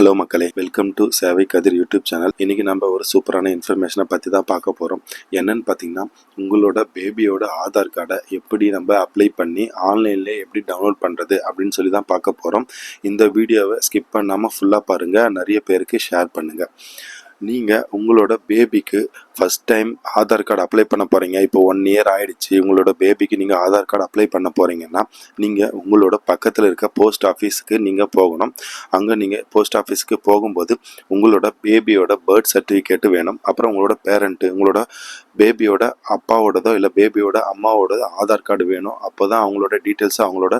Hello மக்களே welcome to சேவை கதிர் YouTube channel இன்னைக்கு நம்ம ஒரு சூப்பரான இன்ஃபர்மேஷனை பற்றி தான் பார்க்க போகிறோம் என்னன்னு பார்த்தீங்கன்னா உங்களோட பேபியோட ஆதார் கார்டை எப்படி நம்ம அப்ளை பண்ணி ஆன்லைன்லேயே எப்படி டவுன்லோட் பண்ணுறது அப்படின்னு சொல்லி தான் பார்க்க போகிறோம் இந்த வீடியோவை ஸ்கிப் பண்ணாமல் ஃபுல்லாக பாருங்கள் நிறைய பேருக்கு ஷேர் பண்ணுங்கள் நீங்கள் உங்களோட பேபிக்கு first time Aadhaar card apply பண்ண போகிறீங்க இப்போ ஒன் இயர் ஆகிடுச்சு உங்களோட பேபிக்கு நீங்கள் ஆதார் கார்டு அப்ளை பண்ண போகிறீங்கன்னா நீங்கள் உங்களோட பக்கத்தில் இருக்க போஸ்ட் ஆஃபீஸுக்கு நீங்கள் போகணும். அங்கே நீங்கள் போஸ்ட் ஆஃபீஸுக்கு போகும்போது உங்களோட பேபியோட பர்த் சர்டிஃபிகேட்டு வேணும். அப்புறம் உங்களோட பேரண்ட்டு உங்களோட பேபியோட அப்பாவோடதோ இல்லை பேபியோட அம்மாவோட ஆதார் கார்டு வேணும். அப்போ தான் அவங்களோட டீட்டெயில்ஸை அவங்களோட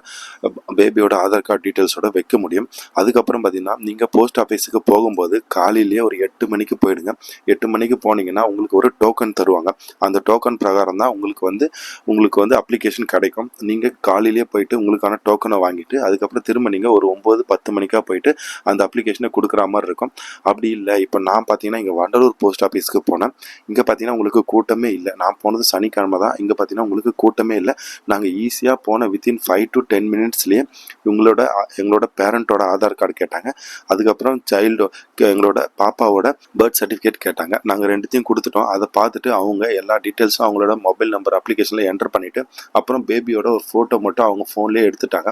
பேபியோட ஆதார் கார்டு டீட்டெயில்ஸோட வைக்க முடியும். அதுக்கப்புறம் பார்த்தீங்கன்னா நீங்கள் போஸ்ட் ஆஃபீஸுக்கு போகும்போது காலையிலேயே ஒரு எட்டு மணிக்கு போயிடுங்க. எட்டு மணிக்கு போனீங்கன்னா உங்களுக்கு ஒரு டோக்கன் தருவாங்க. அந்த டோக்கன் பிரகாரம் தான் உங்களுக்கு வந்து உங்களுக்கு வந்து அப்ளிகேஷன் கிடைக்கும். நீங்கள் காலையிலேயே போயிட்டு உங்களுக்கான டோக்கனை வாங்கிட்டு அதுக்கப்புறம் திரும்ப நீங்கள் ஒரு ஒம்பது பத்து மணிக்காக போயிட்டு அந்த அப்ளிகேஷனை கொடுக்குற மாதிரி இருக்கும். அப்படி இல்லை இப்போ நான் பார்த்தீங்கன்னா இங்கே வண்டலூர் போஸ்ட் ஆஃபீஸ்க்கு போனேன். இங்கே பார்த்தீங்கன்னா உங்களுக்கு கூட்டமே இல்லை. நான் போனது சனிக்கிழமை தான். இங்கே பார்த்தீங்கன்னா உங்களுக்கு கூட்டமே இல்லை. நாங்கள் ஈஸியாக போன வித்தின் ஃபைவ் டு டென் மினிட்ஸ்லேயே உங்களோட எங்களோட பேரண்ட்டோட ஆதார் கார்டு கேட்டாங்க. அதுக்கப்புறம் சைல்டு எங்களோட பாப்பாவோட பர்த் சர்டிஃபிகேட் கேட்டாங்க. நாங்கள் ரெண்டுத்தையும் கொடுத்துட்டோம் அதை பார்த்துட்டு அவங்க எல்லா டீட்டெயில்ஸும் அவங்களோட மொபைல் நம்பர் அப்ளிகேஷனில் என்டர் பண்ணிவிட்டு அப்புறம் பேபியோட ஒரு ஃபோட்டோ மட்டும் அவங்க ஃபோன்லேயே எடுத்துட்டாங்க.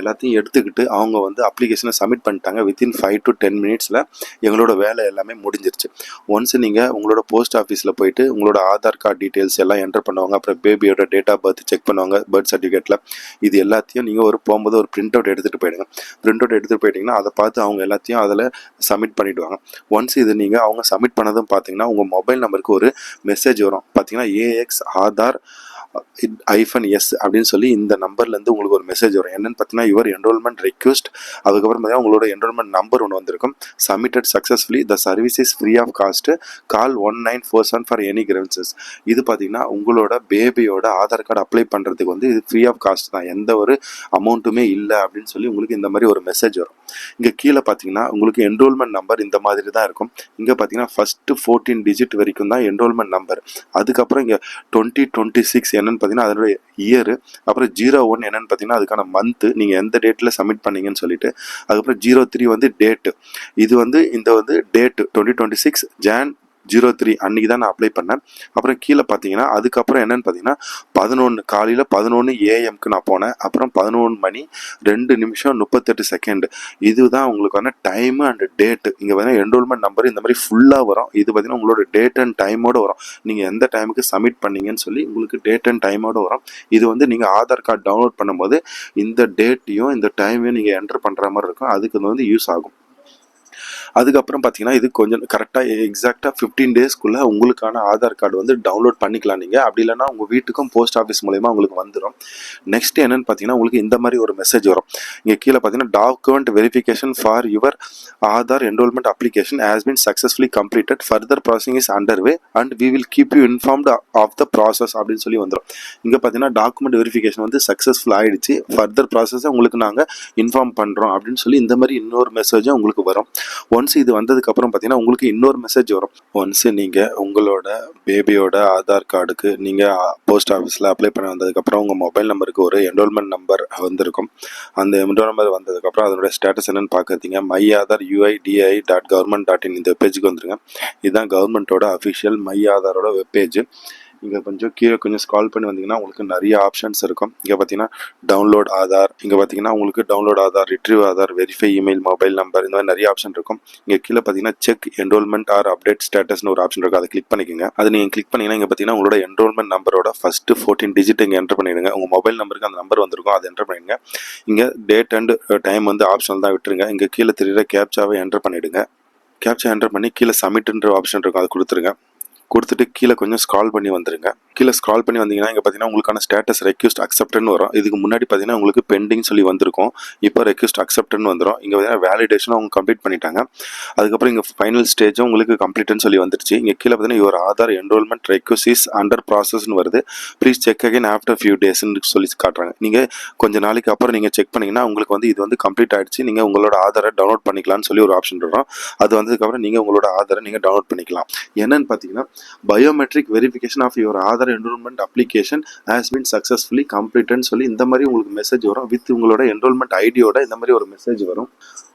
எல்லாத்தையும் எடுத்துக்கிட்டு அவங்க வந்து அப்ளிகேஷனை சப்மிட் பண்ணிட்டாங்க. வித்தின் ஃபைவ் டு டென் மினிட்ஸில் எங்களோட வேலை எல்லாமே முடிஞ்சிருச்சு. ஒன்ஸ் நீங்கள் உங்களோட போஸ்ட் ஆஃபீஸில் போயிட்டு உங்களோட ஆதார் கார்டு டீட்டெயில்ஸ் எல்லாம் என்டர் பண்ணுவாங்க. அப்புறம் பேபியோட டேட் ஆஃப் பர்த் செக் பண்ணுவாங்க பர்த் சர்டிஃபிகேட்டில் இது எல்லாத்தையும் நீங்கள் ஒரு போகும்போது ஒரு பிரிண்ட் அவுட் எடுத்துகிட்டு போயிடுங்க. பிரிண்ட் அவுட் எடுத்துகிட்டு போயிட்டீங்கன்னா அதை பார்த்து அவங்க எல்லாத்தையும் அதில் சப்மிட் பண்ணிவிடுவாங்க ஒன்ஸ் இது நீங்கள் அவங்க சப்மிட் பண்ணதும் பார்த்தீங்கன்னா உங்கள் மொபைல் நம்பர் நம்பருக்கு ஒரு மெசேஜ் வரும். பார்த்தீங்கன்னா ஏஎக்ஸ் ஆதார் ஐஃபன் எஸ் அப்படின்னு சொல்லி இந்த நம்பர்லேருந்து உங்களுக்கு ஒரு மெசேஜ் வரும். என்னென்னு பார்த்தீங்கன்னா யுவர் என்ரோல்மெண்ட் ரெக்வஸ்ட் அதுக்கப்புறம் பார்த்தீங்கன்னா உங்களோட என்ரோல்மெண்ட் நம்பர் ஒன்று வந்திருக்கும். Submitted successfully the service is free of cost call one nine four seven for any grievances இது பார்த்தீங்கன்னா உங்களோட பேபியோட ஆதார் கார்டு அப்ளை பண்ணுறதுக்கு வந்து இது ஃப்ரீ ஆஃப் காஸ்ட் தான். எந்த ஒரு அமௌண்ட்டுமே இல்லை அப்படின்னு சொல்லி உங்களுக்கு இந்த மாதிரி ஒரு மெசேஜ் வரும். இங்கே கீழே பார்த்தீங்கன்னா உங்களுக்கு என்ரோல்மெண்ட் நம்பர் இந்த மாதிரி தான் இருக்கும். இங்கே பார்த்தீங்கன்னா ஃபஸ்ட்டு ஃபோர்டீன் டிஜிட் வரைக்கும் தான் என்ரோல்மெண்ட் நம்பர் அதுக்கப்புறம் இங்கே டுவெண்ட்டி டுவெண்ட்டி சிக்ஸ் என்னென்னு பார்த்தீங்கன்னா அதனுடைய இயர் அப்புறம் ஜீரோ ஒன் என்னென்னு பார்த்தீங்கன்னா அதுக்கான மந்த்து நீங்கள் எந்த டேட்டில் சப்மிட் பண்ணீங்கன்னு சொல்லிட்டு அதுக்கப்புறம் ஜீரோ த்ரீ வந்து டேட்டு இது வந்து இந்த வந்து date twenty twenty six Jan zero three அன்றைக்கி தான் நான் அப்ளை பண்ணேன். அப்புறம் கீழே பார்த்தீங்கன்னா அதுக்கப்புறம் என்னென்னு பார்த்தீங்கன்னா பதினொன்று காலையில் பதினொன்று ஏஎம்க்கு நான் போனேன். அப்புறம் பதினொன்று மணி ரெண்டு நிமிஷம் முப்பத்தெட்டு செகண்ட் இதுதான் உங்களுக்கான டைமு அண்ட் டேட்டு இங்கே பார்த்தீங்கன்னா என்ரோல்மெண்ட் நம்பர் இந்த மாதிரி ஃபுல்லாக வரும். இது பார்த்தீங்கன்னா உங்களோட டேட் அண்ட் டைமோட வரும். நீங்கள் எந்த டைமுக்கு சப்மிட் பண்ணீங்கன்னு சொல்லி உங்களுக்கு டேட் அண்ட் டைமோட வரும். இது வந்து நீங்கள் ஆதார் கார்டு டவுன்லோட் பண்ணும்போது இந்த டேட்டையும் இந்த டைமையும் நீங்கள் என்டர் பண்ணுற மாதிரி இருக்கும். அதுக்கு வந்து யூஸ் ஆகும். அதுக்கப்புறம் பார்த்தீங்கன்னா இது கொஞ்சம் கரெக்டாக எக்ஸாக்டாக ஃபிஃப்டீன் டேஸ்க்குள்ளே உங்களுக்கான ஆதார் கார்டு வந்து டவுன்லோட் பண்ணிக்கலாம் நீங்கள் அப்படி இல்லைன்னா உங்கள் வீட்டுக்கும் போஸ்ட் ஆஃபீஸ் மூலயமா உங்களுக்கு வந்துடும் நெக்ஸ்ட் என்னன்னு பார்த்தீங்கன்னா உங்களுக்கு இந்த மாதிரி ஒரு மெசேஜ் வரும். இங்கே கீழே பார்த்தீங்கன்னா document verification for your Aadhaar enrolment application has been successfully completed further processing is under way and we will keep you informed of the process அப்படின்னு சொல்லி வந்துடும் இங்கே பார்த்தீங்கன்னா டாக்குமெண்ட் வெரிஃபிகேஷன் வந்து சக்ஸஸ்ஃபுல் ஆயிடுச்சு. ஃபர்தர் ப்ராசஸை உங்களுக்கு நாங்கள் இன்ஃபார்ம் பண்ணுறோம் அப்படின்னு சொல்லி இந்த மாதிரி இன்னொரு மெசேஜும் உங்களுக்கு வரும். ஒன்ஸ் இது வந்ததுக்கு அப்புறம் பார்த்தீங்கன்னா உங்களுக்கு இன்னொரு மெசேஜ் வரும். ஒன்ஸ் நீங்கள் உங்களோட பேபியோட ஆதார் கார்டுக்கு நீங்கள் போஸ்ட் ஆஃபீஸில் அப்ளை பண்ண வந்ததுக்கப்புறம் உங்கள் மொபைல் நம்பருக்கு ஒரு என்ரோல்மெண்ட் நம்பர் வந்திருக்கும். அந்த என்ரோல் நம்பர் வந்ததுக்கப்புறம் அதனுடைய ஸ்டேட்டஸ் என்னென்னு பார்க்குறீங்க my Aadhaar UIDAI dot government dot in இந்த பேஜுக்கு வந்துருங்க. இதுதான் கவர்மெண்ட்டோட அஃபிஷியல் மை ஆதாரோட வெப்பேஜ் இங்கே கொஞ்சம் கீழே கொஞ்சம் ஸ்கால் பண்ணி வந்தீங்கன்னா உங்களுக்கு நிறைய ஆப்ஷன்ஸ் இருக்கும். இங்கே பார்த்தீங்கன்னா டவுன்லோட் ஆதார் இங்கே பார்த்தீங்கன்னா உங்களுக்கு download Aadhaar retrieve Aadhaar verify email mobile number இந்த மாதிரி நிறைய ஆப்ஷன் இருக்கும். இங்கே கீழே பார்த்தீங்கன்னா செக் என்ரோல்மெண்ட் ஆர் அப்டேட் ஸ்டேட்டஸ்னு ஒரு ஆப்ஷன் இருக்கும். அதை கிளிக் பண்ணிக்கோங்க. அது நீங்கள் கிளிக் பண்ணிங்கன்னா இங்கே பார்த்தீங்கன்னா உங்களோட என்ரோல்மெண்ட் நம்பரோட ஃபர்ஸ்ட் ஃபோர்டீன் டிஜிட் இங்கே என்டர் பண்ணிடுங்க. உங்கள் மொபைல் நம்பருக்கு அந்த நம்பர் வந்திருக்கும். அதை என்டர் பண்ணிடுங்க. இங்கே டேட் அண்ட் டைம் வந்து ஆப்ஷன் தான் விட்டுருங்க. இங்கே கீழே தெரியுற கேப்சாவை என்டர் பண்ணிவிடுங்க கேப்சா என்டர் பண்ணி கீழே சப்மிட்ன்ற ஆப்ஷன் இருக்கும். அதை கொடுத்துருங்க. கொடுத்துட்டு கீழே கொஞ்சம் ஸ்க்ரால் பண்ணி வந்துடுங்க கீழே ஸ்க்ரால் பண்ணி வந்தீங்கன்னா இங்கே பார்த்தீங்கன்னா உங்களுக்கான ஸ்டேட்டஸ் ரெக்யூஸ்ட் அக்செப்ட்னு வரும். இதுக்கு முன்னாடி பார்த்தீங்கன்னா உங்களுக்கு பெண்டிங் சொல்லி வந்திருக்கும். இப்போ ரெக்யூஸ்ட் அக்செப்ட்னு வந்துடும் இங்கே பார்த்தீங்கன்னா வேலிடேஷன் அவங்க கம்ப்ளீட் பண்ணிட்டாங்க. அதுக்கப்புறம் இங்கே ஃபைனல் ஸ்டேஜும் உங்களுக்கு கம்ப்ளீட்னு சொல்லி வந்துருச்சு. இங்கே கீழே பார்த்தீங்கன்னா your Aadhaar enrolment request is under ப்ராசஸ்னு வருது. Please check again after few டேஸ்ன்னு சொல்லி காட்டுறாங்க. நீங்கள் கொஞ்சம் நாளைக்கு அப்புறம் நீங்கள் செக் பண்ணிங்கன்னா உங்களுக்கு வந்து இது வந்து கம்ப்ளீட் ஆகிடுச்சு நீங்கள் உங்களோட ஆதாரை டவுன்லோட் பண்ணிக்கலாம்னு சொல்லி ஒரு ஆப்ஷன் வரும். அது வந்ததுக்கப்புறம் நீங்கள் உங்களோட ஆதாரை நீங்கள் டவுன்லோட் பண்ணிக்கலாம். என்னன்னு பார்த்தீங்கன்னா biometric verification of your Aadhaar enrolment application has been successfully கம்ப்ளீட்னு சொல்லி இந்த மாதிரி உங்களுக்கு மெசேஜ் வரும். வித் உங்களோட என்ரோல்மெண்ட் ஐடியோட இந்த மாதிரி ஒரு மெசேஜ் வரும்.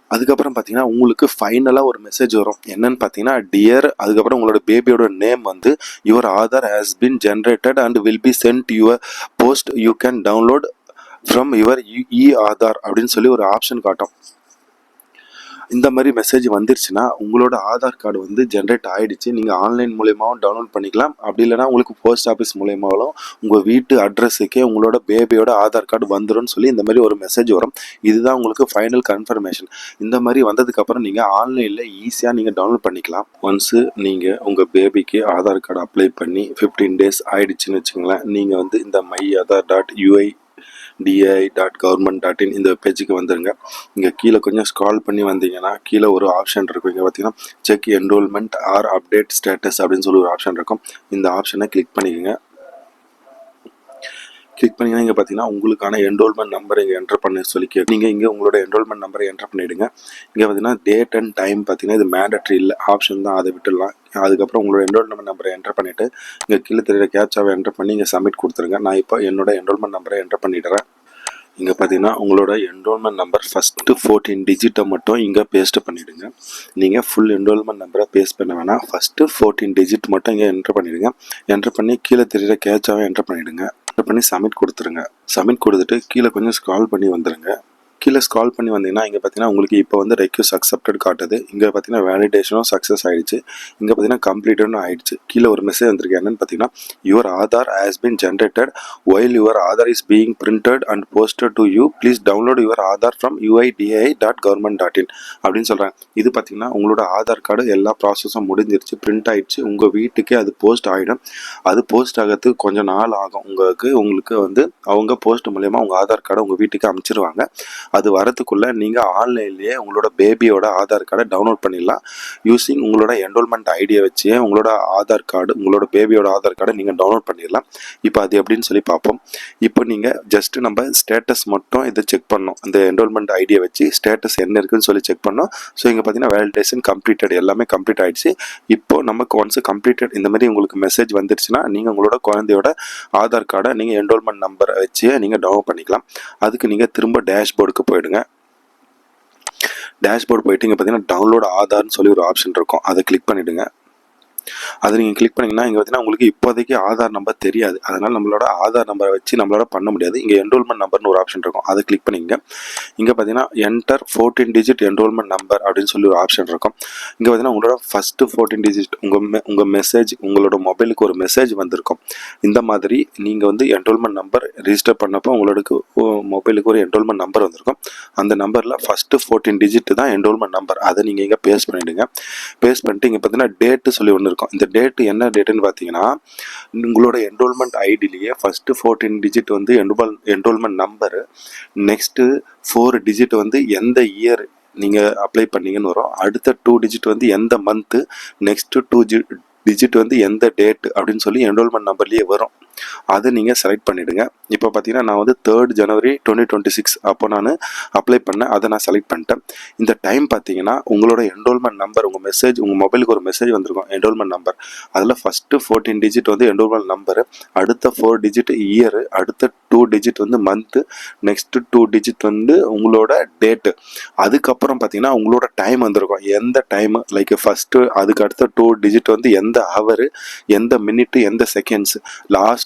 அதுக்கப்புறம் பார்த்தீங்கன்னா உங்களுக்கு ஃபைனலாக ஒரு மெசேஜ் வரும். என்னன்னு பார்த்தீங்கன்னா டியர் அதுக்கப்புறம் உங்களோட பேபியோட நேம் வந்து your Aadhaar has been generated and will be sent your post you can download from your e Aadhaar அப்படின்னு சொல்லி ஒரு ஆப்ஷன் காட்டும். இந்த மாதிரி மெசேஜ் வந்துருச்சுன்னா உங்களோட ஆதார் கார்டு வந்து ஜென்ரேட் ஆகிடுச்சு நீங்கள் ஆன்லைன் மூலியமாகவும் டவுன்லோட் பண்ணிக்கலாம். அப்படி இல்லைனா உங்களுக்கு போஸ்ட் ஆஃபீஸ் மூலியமாகவும் உங்கள் வீட்டு அட்ரஸுக்கே உங்களோட பேபியோட ஆதார் கார்டு வந்துடும் சொல்லி இந்த மாதிரி ஒரு மெசேஜ் வரும். இதுதான் உங்களுக்கு ஃபைனல் கன்ஃபர்மேஷன் இந்த மாதிரி வந்ததுக்கப்புறம் நீங்கள் ஆன்லைனில் ஈஸியாக நீங்கள் டவுன்லோட் பண்ணிக்கலாம். ஒன்ஸு நீங்கள் உங்கள் பேபிக்கு ஆதார் கார்டு அப்ளை பண்ணி ஃபிஃப்டீன் டேஸ் ஆயிடுச்சுன்னு வச்சுங்களேன் நீங்கள் வந்து இந்த my Aadhaar dot UIDAI dot government dot in இந்த பேஜுக்கு வந்துடுங்க இங்கே கீழே கொஞ்சம் ஸ்க்ரால் பண்ணி வந்தீங்கன்னா கீழே ஒரு ஆப்ஷன் இருக்கும் இங்கே பார்த்தீங்கன்னா check enrolment or update status அப்படின்னு சொல்லி ஒரு ஆப்ஷன் இருக்கும். இந்த ஆப்ஷனை கிளிக் பண்ணிக்கோங்க. கிளிக் பண்ணிங்கன்னா இங்கே பார்த்தீங்கன்னா உங்களுக்கான என்ரோல்மெண்ட் நம்பர் இங்கே என்டர் பண்ண சொல்லி கேட்கும் நீங்கள் இங்கே உங்களோட என்ரோல்மெண்ட் நம்பரை என்டர் பண்ணிவிடுங்க இங்கே பார்த்தீங்கன்னா டேட் அண்ட் டைம் பார்த்தீங்கன்னா இது மேண்டட்ரி இல்லை ஆப்ஷன் தான் அதை விட்டுடலாம். அதுக்கப்புறம் உங்களோட என்ரோல்மெண்ட் நம்பரை என்டர் பண்ணிவிட்டு இங்கே கீழே தெரியுற கேப்சாவை என்டர் பண்ணி இங்கே சப்மிட் கொடுத்துருங்க. நான் இப்போ என்னோட என்ரோல்மெண்ட் நம்பரை என்டர் பண்ணிடுறேன். இங்கே பார்த்தீங்கன்னா உங்களோட என்ரோல்மெண்ட் நம்பர் ஃபஸ்ட்டு ஃபோர்டீன் டிஜிட்டை மட்டும் இங்கே பேஸ்ட் பண்ணிவிடுங்க நீங்கள் ஃபுல் என்ரோல்மெண்ட் நம்பரை பேஸ்ட் பண்ண வேணாம். ஃபஸ்ட்டு ஃபோர்டீன் டிஜிட் மட்டும் இங்கே என்டர் பண்ணிவிடுங்க என்டர் பண்ணி கீழே தெரியுற கேட்சாவை என்டர் பண்ணிவிடுங்க பண்ணி சப்மிட் கொடுத்துருங்க. சப்மிட் கொடுத்துட்டு கீழே கொஞ்சம் ஸ்க்ரால் பண்ணி வந்துடுங்க கீழே ஸ்க்ரால் பண்ணி வந்தீங்கன்னா இங்கே பார்த்தீங்கன்னா உங்களுக்கு இப்போ வந்து ரெக்யூஸ் அக்செப்டட் காட்டுது. இங்கே பார்த்தீங்கன்னா வேலிடேஷனும் சக்ஸஸ் ஆயிடுச்சு. இங்கே பார்த்தீங்கன்னா கம்ப்ளீட்டடும் ஆயிடுச்சு. கீழே ஒரு மெசேஜ் வந்திருக்கு. என்னன்னு பார்த்தீங்கன்னா your Aadhaar has been generated while your Aadhaar is being printed and posted to you please download your Aadhaar from UIDAI dot government dot in அப்படின்னு சொல்கிறாங்க இது பார்த்தீங்கன்னா உங்களோட ஆதார் கார்டு எல்லா ப்ராசஸும் முடிஞ்சிருச்சு. பிரிண்ட் ஆயிடுச்சு. உங்கள் வீட்டுக்கே அது போஸ்ட் ஆகிடும் அது போஸ்ட் ஆகிறதுக்கு கொஞ்சம் நாள் ஆகும். உங்களுக்கு உங்களுக்கு வந்து அவங்க போஸ்ட் மூலயமா உங்கள் ஆதார் கார்டை உங்கள் வீட்டுக்கு அமைச்சிருவாங்க. அது வரதுக்குள்ளே நீங்கள் ஆன்லைன்லேயே உங்களோட பேபியோட ஆதார் கார்டை டவுன்லோட் பண்ணிடலாம். யூஸிங் உங்களோட என்ரோல்மெண்ட் ஐடியை வச்சு உங்களோட ஆதார் கார்டு உங்களோட பேபியோட ஆதார் கார்டை நீங்கள் டவுன்லோட் பண்ணிடலாம். இப்போ அது எப்படின்னு சொல்லி பார்ப்போம். இப்போ நீங்கள் ஜஸ்ட்டு நம்ம ஸ்டேட்டஸ் மட்டும் இதை செக் பண்ணோம் அந்த என்ரோல்மெண்ட் ஐடியை வச்சு ஸ்டேட்டஸ் என்ன இருக்குன்னு சொல்லி செக் பண்ணோம். ஸோ இங்கே பார்த்தீங்கன்னா வேலிடேஷன் கம்ப்ளீட்டட் எல்லாமே கம்ப்ளீட் ஆகிடுச்சு இப்போ நமக்கு ஒன்ஸ் கம்ப்ளீட்டட் இந்த மாதிரி உங்களுக்கு மெசேஜ் வந்துருச்சுன்னா நீங்கள் உங்களோட குழந்தையோட ஆதார் கார்டை நீங்கள் என்ரோல்மெண்ட் நம்பரை வச்சு நீங்கள் டவுன்லோட் பண்ணிக்கலாம். அதுக்கு நீங்கள் திரும்ப டேஷ்போர்டுக்கு போயிடுங்க. டேஷ்போர்டு போயிட்டு இங்கே பார்த்தீங்கன்னா டவுன்லோட் ஆதார்னு சொல்லி ஒரு ஆப்ஷன் இருக்கும். அதை கிளிக் பண்ணிவிடுங்க அதை நீங்கள் கிளிக் பண்ணிங்கன்னா இங்கே பார்த்தீங்கன்னா உங்களுக்கு இப்போதைக்கு ஆதார் நம்பர் தெரியாது. அதனால் நம்மளோட ஆதார் நம்பரை வச்சு நம்மளோட பண்ண முடியாது. இங்கே என்ரோல்மெண்ட் நம்பர்னு ஒரு ஆப்ஷன் இருக்கும். அதை கிளிக் பண்ணிங்க இங்கே பார்த்தீங்கன்னா enter fourteen digit enrolment number அப்படின்னு சொல்லி ஒரு ஆப்ஷன் இருக்கும். இங்கே பார்த்தீங்கன்னா உங்களோட ஃபஸ்ட்டு ஃபோர்டீன் டிஜிட் உங்கள் மெ உங்கள் மெசேஜ் உங்களோட மொபைலுக்கு ஒரு மெசேஜ் வந்திருக்கும். இந்த மாதிரி நீங்கள் வந்து என்ரோல்மெண்ட் நம்பர் ரிஜிஸ்டர் பண்ணப்போ உங்களுக்கு மொபைலுக்கு ஒரு என்ரோல்மெண்ட் நம்பர் வந்திருக்கும். அந்த நம்பரில் ஃபஸ்ட்டு ஃபோர்டீன் டிஜிட் தான் என்ரோல்மெண்ட் நம்பர் அதை நீங்கள் இங்கே பேஸ்ட் பண்ணிவிடுங்க பேஸ்ட் பண்ணிட்டு இங்கே பார்த்தீங்கன்னா டேட்டு சொல்லி ஒன்று இருக்கும் இந்த டேட்டு என்ன டேட்டுன்னு பார்த்தீங்கன்னா உங்களோட என்ரோல்மெண்ட் ஐடிலேயே ஃபஸ்ட்டு ஃபோர்டீன் டிஜிட் வந்து enrol enrolment number next four digit வந்து எந்த இயர் நீங்கள் அப்ளை பண்ணீங்கன்னு வரும். அடுத்த டூ டிஜிட் வந்து எந்த மந்த்து நெக்ஸ்ட்டு டூ ஜி டிஜிட் வந்து எந்த டேட் அப்படின்னு சொல்லி என்ரோல்மெண்ட் நம்பர்லேயே வரும். அதை நீங்கள் செலக்ட் பண்ணிவிடுங்க இப்போ பார்த்தீங்கன்னா நான் வந்து third January twenty twenty six அப்போ நான் அப்ளை பண்ணேன். அதை நான் செலக்ட் பண்ணிட்டேன். இந்த டைம் பார்த்தீங்கன்னா உங்களோட என்ரோல்மெண்ட் நம்பர் உங்கள் மெசேஜ் உங்கள் மொபைலுக்கு ஒரு மெசேஜ் வந்திருக்கும். என்ரோல்மெண்ட் நம்பர் அதில் ஃபஸ்ட்டு ஃபோர்டீன் டிஜிட் வந்து என்ரோல்மெண்ட் நம்பரு அடுத்த ஃபோர் டிஜிட் இயரு அடுத்த டூ டிஜிட் வந்து மந்த்து நெக்ஸ்ட்டு டூ டிஜிட் வந்து உங்களோட டேட்டு அதுக்கப்புறம் பார்த்தீங்கன்னா உங்களோட டைம் வந்திருக்கும். எந்த டைம் லைக் ஃபஸ்ட்டு அதுக்கு அடுத்த டூ டிஜிட் வந்து எந்த ஹவரு எந்த மினிட்டு எந்த செகண்ட்ஸ்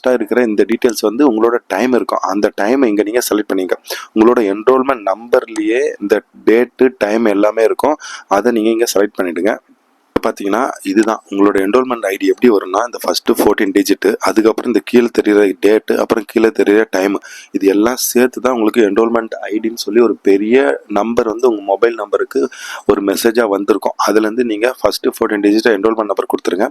லாஸ்ட்டாக இருக்கிற இந்த டீட்டெயில்ஸ் வந்து உங்களோட டைம் இருக்கும். அந்த டைமை இங்கே நீங்கள் செலக்ட் பண்ணிங்க. உங்களோட என்ரோல்மெண்ட் நம்பர்லேயே இந்த டேட்டு டைம் எல்லாமே இருக்கும். அதை நீங்கள் இங்கே செலக்ட் பண்ணிவிடுங்க பார்த்தீங்கன்னா இதுதான். உங்களோட என்ரோல்மெண்ட் ஐடி எப்படி வரும்னா இந்த ஃபஸ்ட்டு ஃபோர்டீன் டிஜிட்டு அதுக்கப்புறம் இந்த கீழே தெரியிற டேட்டு அப்புறம் கீழே தெரியிற டைம் இது எல்லாம் சேர்த்து தான் உங்களுக்கு என்ரோல்மெண்ட் ஐடின்னு சொல்லி ஒரு பெரிய நம்பர் வந்து உங்கள் மொபைல் நம்பருக்கு ஒரு மெசேஜாக வந்திருக்கும். அதுலேருந்து நீங்கள் ஃபஸ்ட்டு ஃபோர்டீன் டிஜிட்டை என்ரோல்மெண்ட் நம்பர் கொடுத்துருங்க.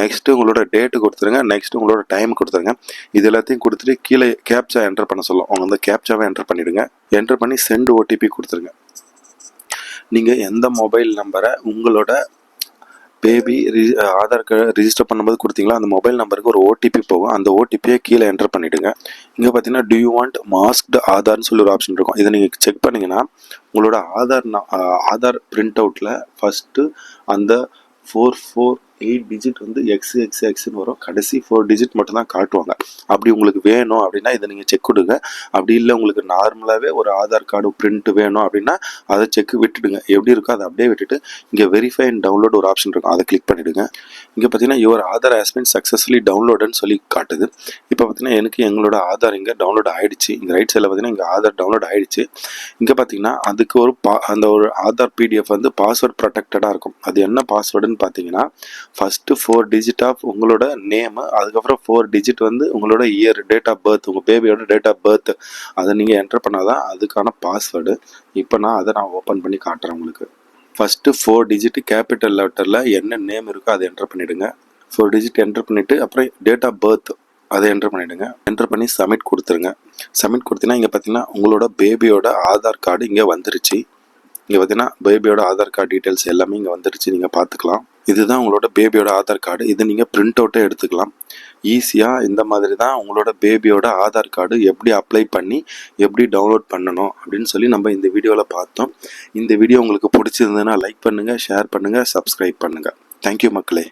நெக்ஸ்ட்டு உங்களோட டேட்டு கொடுத்துருங்க. நெக்ஸ்ட்டு உங்களோட டைம் கொடுத்துருங்க. இது எல்லாத்தையும் கொடுத்துட்டு கீழே கேப்சா என்டர் பண்ண சொல்லும். அவங்க வந்து கேப்சாவை என்டர் பண்ணிவிடுங்க என்டர் பண்ணி சென்ட் ஓடிபி கொடுத்துருங்க. நீங்கள் எந்த மொபைல் நம்பரை உங்களோட பேபி ஆதார் கார்டு ரிஜிஸ்டர் பண்ணும்போது கொடுத்தீங்களா அந்த மொபைல் நம்பருக்கு ஒரு ஓடிபி போகும். அந்த ஓடிபியை கீழே என்டர் பண்ணிவிடுங்க இங்கே பார்த்தீங்கன்னா டியூ வாண்ட் மாஸ்க்டு ஆதார்னு சொல்லி ஒரு ஆப்ஷன் இருக்கும். இதை நீங்கள் செக் பண்ணிங்கன்னா உங்களோட ஆதார் ஆதார் பிரிண்ட் அவுட்டில் ஃபஸ்ட்டு அந்த ஃபோர் ஃபோர் எயிட் டிஜிட் வந்து எக்ஸ் எக்ஸ் எக்ஸ்னு வரும். கடைசி ஃபோர் டிஜிட் மட்டும் தான் காட்டுவாங்க. அப்படி உங்களுக்கு வேணும் அப்படின்னா இதை நீங்கள் செக் கொடுங்க. அப்படி இல்லை உங்களுக்கு நார்மலாகவே ஒரு ஆதார் கார்டு பிரிண்ட் வேணும் அப்படின்னா அதை செக் விட்டுடுங்க. எப்படி இருக்கோ அதை அப்படியே விட்டுட்டு இங்கே வெரிஃபை அண்ட் டவுன்லோட் ஒரு ஆப்ஷன் இருக்கும். அதை கிளிக் பண்ணிவிடுங்க இங்கே பார்த்தீங்கன்னா your Aadhaar has been successfully டவுன்லோடுன்னு சொல்லி காட்டுது. இப்போ பார்த்தீங்கன்னா எனக்கு எங்களோட ஆதார் இங்கே டவுன்லோட் ஆயிடுச்சு. இங்கே ரைட் சைடில் பார்த்தீங்கன்னா இங்கே ஆதார் டவுன்லோட் ஆயிடுச்சு. இங்கே பார்த்தீங்கன்னா அதுக்கு ஒரு பா அந்த ஒரு ஆதார் பிடிஎஃப் வந்து பாஸ்வேர்ட் ப்ரொடெக்டடாக இருக்கும். அது என்ன பாஸ்வேர்டுன்னு பார்த்தீங்கன்னா ஃபஸ்ட்டு ஃபோர் டிஜிட் ஆஃப் உங்களோட நேமு அதுக்கப்புறம் ஃபோர் டிஜிட் வந்து உங்களோட இயர் டேட் ஆஃப் பர்த் உங்கள் பேபியோட டேட் ஆஃப் பர்த் அதை நீங்கள் என்டர் பண்ணாதான் அதுக்கான பாஸ்வேர்டு இப்போ நான் அதை நான் ஓப்பன் பண்ணி காட்டுறேன் உங்களுக்கு. ஃபஸ்ட்டு ஃபோர் டிஜிட் கேபிட்டல் லெட்டரில் என்ன நேம் இருக்கோ அதை என்டர் பண்ணிவிடுங்க ஃபோர் டிஜிட் என்டர் பண்ணிவிட்டு அப்புறம் டேட் ஆஃப் பர்த் அதை என்டர் பண்ணிவிடுங்க என்டர் பண்ணி சப்மிட் கொடுத்துருங்க. சப்மிட் கொடுத்தீங்கன்னா இங்கே பார்த்தீங்கன்னா உங்களோட பேபியோட ஆதார் கார்டு இங்கே வந்துருச்சு. இங்கே பார்த்தீங்கன்னா பேபியோட ஆதார் கார்டு டீட்டெயில்ஸ் எல்லாமே இங்கே வந்துருச்சு. நீங்கள் பார்த்துக்கலாம் இதுதான் உங்களோட பேபியோட ஆதார் கார்டு இதை நீங்கள் பிரிண்ட் அவுட்டே எடுத்துக்கலாம். ஈஸியாக இந்த மாதிரி தான் உங்களோட பேபியோட ஆதார் கார்டு எப்படி அப்ளை பண்ணி எப்படி டவுன்லோட் பண்ணணும் அப்படின்னு சொல்லி நம்ம இந்த வீடியோவில் பார்த்தோம். இந்த வீடியோ உங்களுக்கு பிடிச்சிருந்ததுன்னா லைக் பண்ணுங்கள் ஷேர் பண்ணுங்கள் சப்ஸ்கிரைப் பண்ணுங்கள் தேங்க்யூ மக்களே.